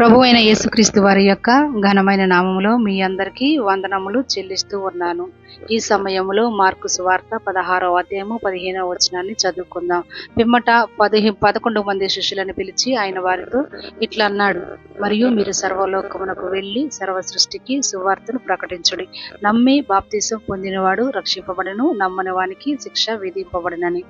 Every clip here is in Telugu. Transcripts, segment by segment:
ప్రభు అయిన యేసుక్రీస్తు వారి యొక్క ఘనమైన నామములో మీ అందరికీ వందనములు చెల్లిస్తూ ఉన్నాను. ఈ సమయంలో మార్కు సువార్త పదహారవ అధ్యాయము పదిహేనవ వచనాన్ని చదువుకుందాం. పిమ్మట పదిహే పదకొండు మంది శిష్యులను పిలిచి ఆయన వారితో ఇట్లా అన్నాడు. మరియు మీరు సర్వలోకమునకు వెళ్ళి సర్వ సృష్టికి సువార్తను ప్రకటించుడి. నమ్మి బాప్తీసం పొందినవాడు రక్షింపబడను నమ్మని వానికి శిక్ష విధింపబడనని.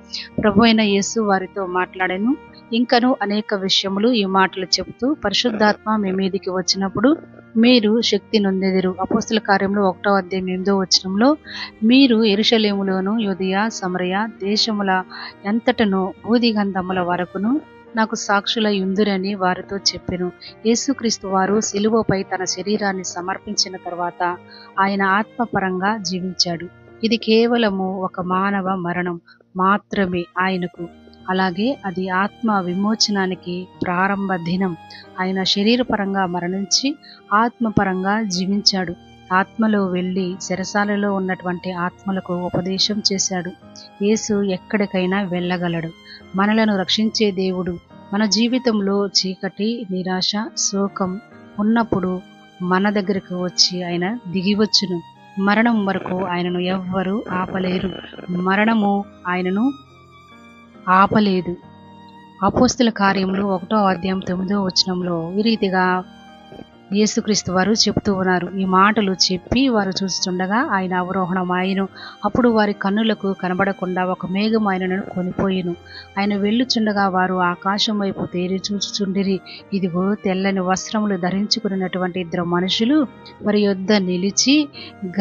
ప్రభు అయిన యేసు వారితో మాట్లాడాను. ఇంకను అనేక విషయములు ఈ మాటలు చెబుతూ పరిశుద్ధాత్మ మీ మీదికి వచ్చినప్పుడు మీరు శక్తి నొందెదిరు. అపోస్తుల కార్యంలో ఒకటో అధ్యాయం ఎనిమిదో వచనంలో మీరు ఎరుషలేములోను యుదయ సమరయ దేశముల ఎంతటను బూదిగంధముల వరకును నాకు సాక్షుల యుందురని వారితో చెప్పెను. యేసుక్రీస్తు వారు శిలువపై తన శరీరాన్ని సమర్పించిన తర్వాత ఆయన ఆత్మపరంగా జీవించాడు. ఇది కేవలము ఒక మానవ మరణం మాత్రమే ఆయనకు అలాగే అది ఆత్మ విమోచనానికి ప్రారంభ దినం. ఆయన శరీరపరంగా మరణించి ఆత్మపరంగా జీవించాడు. ఆత్మలో వెళ్ళి చెరసాలలో ఉన్నటువంటి ఆత్మలకు ఉపదేశం చేశాడు. యేసు ఎక్కడికైనా వెళ్ళగలడు. మనలను రక్షించే దేవుడు. మన జీవితంలో చీకటి నిరాశ శోకం ఉన్నప్పుడు మన దగ్గరకు వచ్చి ఆయన దిగివచ్చును. మరణం వరకు ఆయనను ఎవ్వరూ ఆపలేరు. మరణము ఆయనను ఆపలేదు. అపోస్తుల కార్యములు ఒకటో అధ్యాయం తొమ్మిదో వచనంలో ఈ రీతిగా యేసుక్రీస్తు వారు చెప్తూ ఉన్నారు. ఈ మాటలు చెప్పి వారు చూస్తుండగా ఆయన అవరోహణం ఆయను అప్పుడు వారి కన్నులకు కనబడకుండా ఒక మేఘం ఆయనను కొనిపోయిను. ఆయన వెళ్ళుచుండగా వారు ఆకాశం వైపు తేరి చూచుచుండిరి. ఇదిగో తెల్లని వస్త్రములు ధరించుకున్నటువంటి ఇద్దరు మనుషులు వారి యొద్ద నిలిచి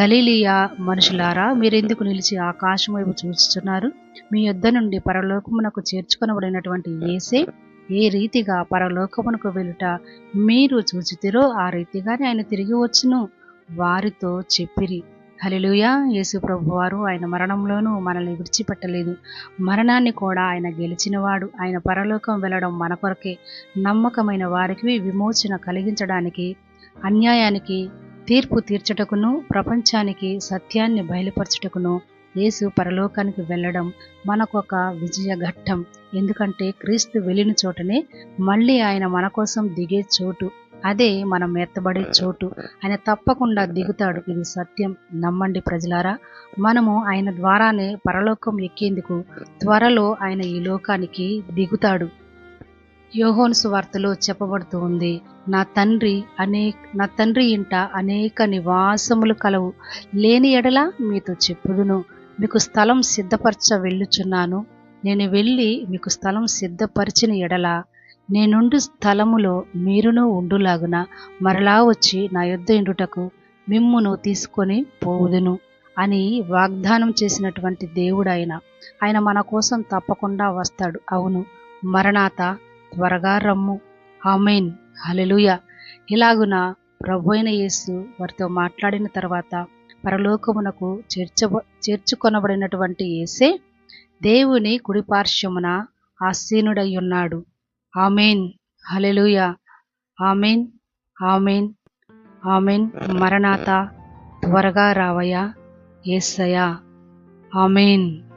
గలీలియా మనుషులారా మీరెందుకు నిలిచి ఆకాశం వైపు చూస్తున్నారు మీ యొద్ద నుండి పరలోకమునకు చేర్చుకొనబడినటువంటి ఏసే ఏ రీతిగా పరలోకమునకు వెళ్ళుట మీరు చూచితిరో ఆ రీతిగానే ఆయన తిరిగి వచ్చును. వారితో చెప్పిరి. హలిలుయా యేసు ప్రభువారు ఆయన మరణంలోనూ మనల్ని విడిచిపెట్టలేదు. మరణాన్ని కూడా ఆయన గెలిచినవాడు. ఆయన పరలోకం వెళ్ళడం మన కొరకే. నమ్మకమైన వారికి విమోచన కలిగించడానికి అన్యాయానికి తీర్పు తీర్చటకును ప్రపంచానికి సత్యాన్ని బయలుపరచుటకును యేసు పరలోకానికి వెళ్ళడం మనకొక విజయ ఘట్టం. ఎందుకంటే క్రీస్తు వెళ్ళిన చోటనే మళ్ళీ ఆయన మన కోసం దిగే చోటు. అదే మనం ఎత్తబడే చోటు. ఆయన తప్పకుండా దిగుతాడు. ఇది సత్యం. నమ్మండి ప్రజలారా. మనము ఆయన ద్వారానే పరలోకం ఎక్కేందుకు త్వరలో ఆయన ఈ లోకానికి దిగుతాడు. యోహోను సువార్తలో చెప్పబడుతూ ఉంది నా తండ్రి అనేక నా తండ్రి ఇంట అనేక నివాసములు కలవు. లేని ఎడల మీతో చెప్పుదును. మీకు స్థలం సిద్ధపరచ వెళ్ళుచున్నాను. నేను వెళ్ళి మీకు స్థలం సిద్ధపరిచిన ఎడల నేనుండు స్థలములో మీరును ఉండులాగున మరలా వచ్చి నా యుద్ధ ఇండుటకు మిమ్మును తీసుకొని పోవుదును అని వాగ్దానం చేసినటువంటి దేవుడు ఆయన ఆయన మన కోసం తప్పకుండా వస్తాడు. అవును. మరణాత త్వరగా రమ్ము. ఆమెన్. హలెలుయ ఇలాగున ప్రభు అయిన యేసు వారితో మాట్లాడిన తర్వాత పరలోకమునకు చేర్చ చేర్చుకొనబడినటువంటి ఏసే దేవుని కుడిపార్శ్వమున ఆసీనుడై ఉన్నాడు amen. Hallelujah amen. Amen. Amen. మరణాత త్వరగా రావయా ఏసయా ఆమెన్.